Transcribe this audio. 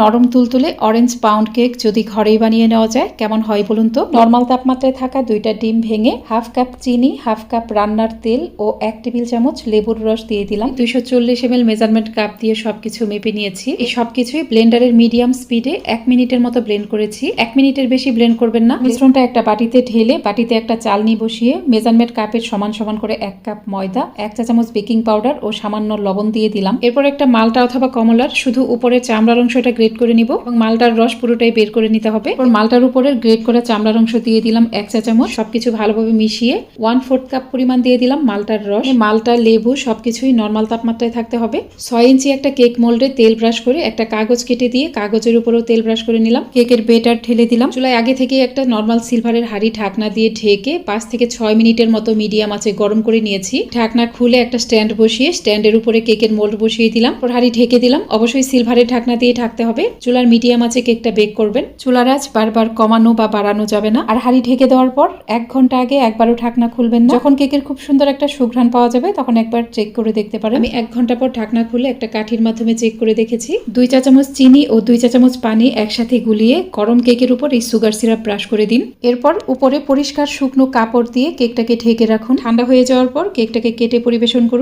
নরম তুলতুলে orange pound cake যদি ঘরেই বানিয়ে নেওয়া যায়, কেমন হয় বলুন তো? নর্মাল তাপমাত্রায় থাকা দুইটা ডিম ভেঙে হাফ কাপ চিনি হাফ কাপ রান্নার তেল ও এক টেবিল চামচ লেবুর রস দিয়ে দিলাম। দুইশো চল্লিশ এম মেজারমেন্ট কাপ দিয়ে সবকিছু মেপে নিয়েছি। এই সবকিছুই ব্লেন্ডারের মিডিয়াম স্পিডে এক মিনিটের মতো ব্লেন্ড করেছি। এক মিনিটের বেশি ব্লেন্ড করবেন না। মিশ্রণটা একটা বাটিতে ঢেলে বাটিতে একটা চালনি বসিয়ে মেজারমেন্ট কাপের সমান সমান করে এক কাপ ময়দা, এক চা চামচ বেকিং পাউডার ও সামান্য লবণ দিয়ে দিলাম। এরপর একটা মালটা অথবা কমলার, শুধু উপরের চামড়ার অংশটা গ্রেট করে নিব এবং মালটার রস পুরোটাই বের করে নিতে হবে। মালটার উপরের গ্রেট করা চামড়ার অংশ দিয়ে দিলাম এক চা চামচ। সবকিছু ভালোভাবে মিশিয়ে ওয়ান ফোর্থ কাপ পরিমাণ দিয়ে দিলাম মালটার রস। মালটা, লেবু সবকিছুই নর্মাল তাপমাত্রায় থাকতে হবে। ছয় ইঞ্চি একটা কেক মোল্ডে তেল ব্রাশ করে একটা কাগজ কেটে দিয়ে কাগজের উপরেও তেল ব্রাশ করে নিলাম। কেকের বেটার ঢেলে দিলাম। চুলায় আগে থেকে একটা নর্মাল সিলভারের হাঁড়ি ঢাকনা দিয়ে ঢেকে পাঁচ থেকে ছয় মিনিটের মতো মিডিয়াম আছে গরম করে নিয়েছি। ঢাকনা খুলে একটা স্ট্যান্ড বসিয়ে স্ট্যান্ডের উপরে কেকের মোল্ড বসিয়ে দিলাম। ওর হাঁড়ি ঢেকে দিলাম। অবশ্যই সিলভারের ঢাকনা দিয়ে ঢাকতে হবে। চুলার মিডিয়াম আছে, কেকটা বেক করবেন। চুলার আঁচ বারবার কমানো বা বাড়ানো যাবে না। আর হাঁড়ি ঢেকে দেওয়ার পর এক ঘণ্টা আগে একবারও ঢাকনা খুলবেন না। যখন কেকের খুব সুন্দর একটা সুঘ্রাণ পাওয়া যাবে, তখন একবার চেক করে দেখতে পারেন। আমি এক ঘণ্টা পর ঢাকনা খুলে একটা কাঠির মাধ্যমে চেক করে দেখেছি। দুই চা চামচ চিনি ও দুই চা চামচ পানি একসাথে গুলিয়ে গরম কেকের উপর এই সুগার সিরাপ ব্রাশ করে দিন। এরপর উপরে পরিষ্কার শুকনো কাপড় দিয়ে কেকটাকে ঢেকে রাখুন। ঠান্ডা হয়ে যাওয়ার পর কেকটাকে কেটে পরিবেশন করুন।